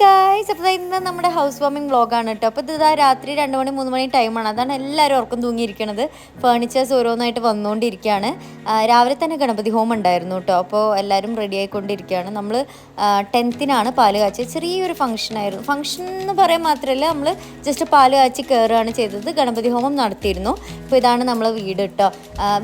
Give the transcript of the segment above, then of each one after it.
Guys അപ്പോൾ ഇന്ന് നമ്മുടെ ഹൗസ് വാമിംഗ് വ്ളോഗാണ് കേട്ടോ അപ്പോൾ ഇതാ രാത്രി രണ്ട് മണി മൂന്ന് മണി ടൈമാണ് അതാണ് എല്ലാവരും ഉറക്കം തൂങ്ങിയിരിക്കണത്. ഫേർണിച്ചേഴ്സ് ഓരോന്നായിട്ട് വന്നുകൊണ്ടിരിക്കുകയാണ് രാവിലെ തന്നെ ഗണപതി ഹോം ഉണ്ടായിരുന്നു കേട്ടോ അപ്പോൾ എല്ലാവരും റെഡി ആയിക്കൊണ്ടിരിക്കുകയാണ് നമ്മൾ ടെൻത്തിനാണ് പാൽ കാച്ചി ചെറിയൊരു ഫംഗ്ഷനായിരുന്നു ഫംഗ്ഷൻ എന്ന് പറയാൻ മാത്രമല്ല നമ്മൾ ജസ്റ്റ് പാൽ കാച്ചി കയറുകയാണ് ചെയ്തത്. ഗണപതി ഹോമം നടത്തിയിരുന്നു. അപ്പോൾ ഇതാണ് നമ്മളെ വീട് കേട്ടോ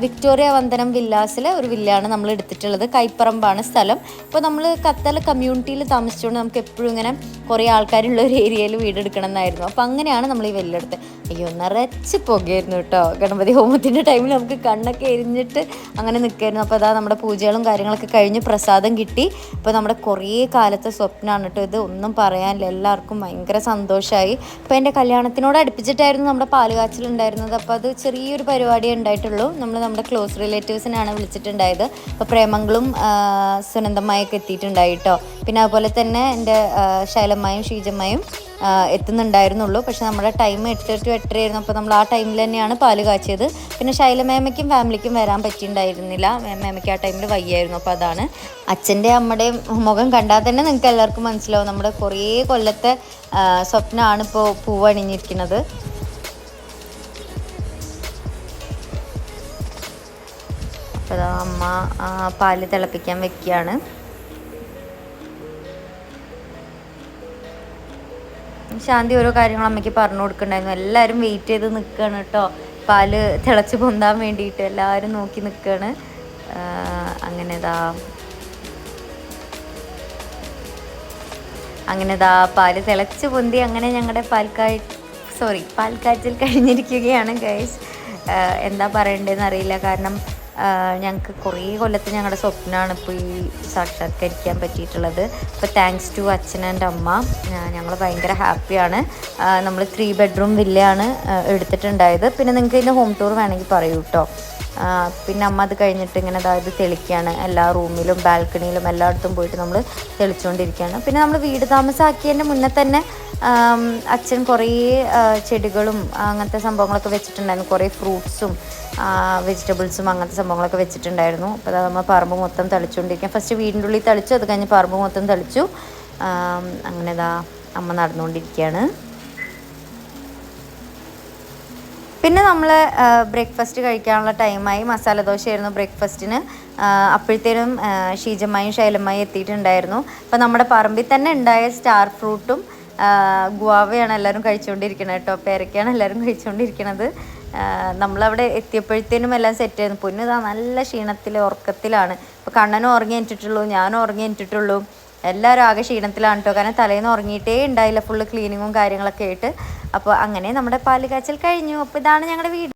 വിക്ടോറിയ വന്ദനം വില്ലാസിലെ ഒരു വില്ലാണ് നമ്മൾ എടുത്തിട്ടുള്ളത്. കൈപ്പറമ്പാണ് സ്ഥലം. അപ്പോൾ നമ്മൾ കത്തല കമ്മ്യൂണിറ്റിയിൽ താമസിച്ചുകൊണ്ട് നമുക്ക് എപ്പോഴും ഇങ്ങനെ കുറേ ആൾക്കാരുള്ള ഒരു ഏരിയയിൽ വീടെടുക്കണം എന്നായിരുന്നു അപ്പോൾ അങ്ങനെയാണ് നമ്മൾ ഈ വെല്ലെടുത്ത് അയ്യോ നിറച്ച് പുകയായിരുന്നു കേട്ടോ. ഗണപതി ഹോമത്തിന്റെ ടൈമിൽ നമുക്ക് കണ്ണൊക്കെ എരിഞ്ഞിട്ട് അങ്ങനെ നിൽക്കായിരുന്നു. അപ്പോൾ അതാ നമ്മുടെ പൂജകളും കാര്യങ്ങളൊക്കെ കഴിഞ്ഞ് പ്രസാദം കിട്ടി. അപ്പോൾ നമ്മുടെ കുറേ കാലത്തെ സ്വപ്നമാണ് കേട്ടോ ഇത്. ഒന്നും പറയാനില്ല. എല്ലാവർക്കും ഭയങ്കര സന്തോഷമായി ഇപ്പോൾ എന്റെ കല്യാണത്തിനോട് അടുപ്പിച്ചിട്ടായിരുന്നു നമ്മുടെ പാലുകാച്ചിലുണ്ടായിരുന്നത് അപ്പോൾ അത് ചെറിയൊരു പരിപാടിയേ ഉണ്ടായിട്ടുള്ളൂ. നമ്മൾ നമ്മുടെ ക്ലോസ് റിലേറ്റീവ്സിനാണ് വിളിച്ചിട്ടുണ്ടായത്. അപ്പോൾ പ്രേമങ്ങളും സുനന്ദമായൊക്കെ എത്തിയിട്ടുണ്ടായി കേട്ടോ. പിന്നെ അതുപോലെ തന്നെ എന്റെ ശൈലമ്മയും ഷീജമ്മയും എത്തുന്നുണ്ടായിരുന്നുള്ളൂ. പക്ഷെ നമ്മുടെ ടൈം എട്ട് ടു എട്ടരയായിരുന്നു അപ്പോൾ നമ്മൾ ആ ടൈമിൽ തന്നെയാണ് പാൽ കാച്ചിയത്. പിന്നെ ശൈലമേമയ്ക്കും ഫാമിലിക്കും വരാൻ പറ്റിയിട്ടുണ്ടായിരുന്നില്ല. മേമയ്ക്ക് ആ ടൈമിൽ വയ്യായിരുന്നു. അപ്പോൾ അതാണ് അച്ഛന്റെ അമ്മയുടെയും മുഖം കണ്ടാൽ തന്നെ നിങ്ങൾക്ക് എല്ലാവർക്കും മനസ്സിലാവും. നമ്മുടെ കുറേ കൊല്ലത്തെ സ്വപ്നമാണ് ഇപ്പോൾ പൂവണിഞ്ഞിരിക്കുന്നത്. അപ്പോൾ അമ്മ പാൽ തിളപ്പിക്കാൻ വെക്കുകയാണ്. ശാന്തി ഓരോ കാര്യങ്ങളും അമ്മയ്ക്ക് പറഞ്ഞു കൊടുക്കണ്ടായിരുന്നു. എല്ലാവരും വെയിറ്റ് ചെയ്ത് നിൽക്കുകയാണ് കേട്ടോ പാൽ തിളച്ച് പൊന്താൻ വേണ്ടിയിട്ട് എല്ലാവരും നോക്കി നിൽക്കുകയാണ് അങ്ങനെ ദാ അങ്ങനെ പാൽ തിളച്ച് പൊന്തി അങ്ങനെ ഞങ്ങളുടെ പാൽക്കാഴ് സോറി പാൽക്കാച്ചിൽ കഴിഞ്ഞിരിക്കുകയാണ് ഗൈസ് എന്താ പറയണ്ടതെന്ന് അറിയില്ല. കാരണം ഞങ്ങൾക്ക് കുറേ കൊല്ലത്ത് ഞങ്ങളുടെ സ്വപ്നമാണ് ഇപ്പോൾ ഈ സാക്ഷാത്കരിക്കാൻ പറ്റിയിട്ടുള്ളത്. അപ്പോൾ താങ്ക്സ് ടു അച്ഛൻ ആൻഡ് അമ്മ ഞങ്ങൾ ഭയങ്കര ഹാപ്പിയാണ്. നമ്മൾ ത്രീ ബെഡ്റൂം വില്ലയാണ് എടുത്തിട്ടുണ്ടായത്. പിന്നെ നിങ്ങൾക്ക് ഇതിന്റെ ഹോം ടൂർ വേണമെങ്കിൽ പറയൂ കേട്ടോ പിന്നെ അമ്മ അത് കഴിഞ്ഞിട്ട് ഇങ്ങനെ അതായത് തെളിക്കുകയാണ് എല്ലാ റൂമിലും ബാൽക്കണിയിലും എല്ലായിടത്തും പോയിട്ട് നമ്മൾ തെളിച്ചുകൊണ്ടിരിക്കുകയാണ് പിന്നെ നമ്മൾ വീട് താമസമാക്കിയതിന്റെ മുന്നേ തന്നെ അച്ഛൻ കുറേ ചെടികളും അങ്ങനത്തെ സംഭവങ്ങളൊക്കെ വെച്ചിട്ടുണ്ടായിരുന്നു. കുറേ ഫ്രൂട്ട്സും വെജിറ്റബിൾസും അങ്ങനത്തെ സംഭവങ്ങളൊക്കെ വെച്ചിട്ടുണ്ടായിരുന്നു. അപ്പോൾ അത് നമ്മൾ പറമ്പ് മൊത്തം തളിച്ചുകൊണ്ടിരിക്കുക ഫസ്റ്റ് വീടിന്റെ ഉള്ളിൽ തളിച്ചു അത് കഴിഞ്ഞ് പറമ്പ് മൊത്തം തളിച്ചു. അങ്ങനെ ഇതാ അമ്മ നടന്നുകൊണ്ടിരിക്കുകയാണ് നമ്മൾ ബ്രേക്ക്ഫാസ്റ്റ് കഴിക്കാനുള്ള ടൈമായി മസാല ദോശയായിരുന്നു ബ്രേക്ക്ഫാസ്റ്റിന് അപ്പോഴത്തേനും ഷീജമ്മയും ശൈലമ്മയും എത്തിയിട്ടുണ്ടായിരുന്നു. അപ്പോൾ നമ്മുടെ പറമ്പിൽ തന്നെ ഉണ്ടായ സ്റ്റാർ ഫ്രൂട്ടും ഗുവാവയാണ് എല്ലാവരും കഴിച്ചുകൊണ്ടിരിക്കുന്നത് കേട്ടോ. പേരക്കയാണ് എല്ലാവരും കഴിച്ചുകൊണ്ടിരിക്കുന്നത്. നമ്മളവിടെ എത്തിയപ്പോഴത്തേനും എല്ലാം സെറ്റ് ആയിരുന്നു. പൊന്നു നല്ല ക്ഷീണത്തിൽ ഉറക്കത്തിലാണ്. ഇപ്പോൾ കണ്ണനും ഉറങ്ങി എനിച്ചിട്ടുള്ളൂ ഞാനും ഉറങ്ങി എനിച്ചിട്ടുള്ളൂ എല്ലാവരും ആകെ ക്ഷീണത്തിലാണ് കേട്ടോ കാരണം തലേന്ന് ഉറങ്ങിയിട്ടേ ഉണ്ടായില്ല. ഫുള്ള് ക്ലീനിങ്ങും കാര്യങ്ങളൊക്കെ ആയിട്ട്. അപ്പോൾ അങ്ങനെ നമ്മുടെ പാൽ കാച്ചൽ കഴിഞ്ഞു. അപ്പോൾ ഇതാണ് ഞങ്ങളുടെ വീട്.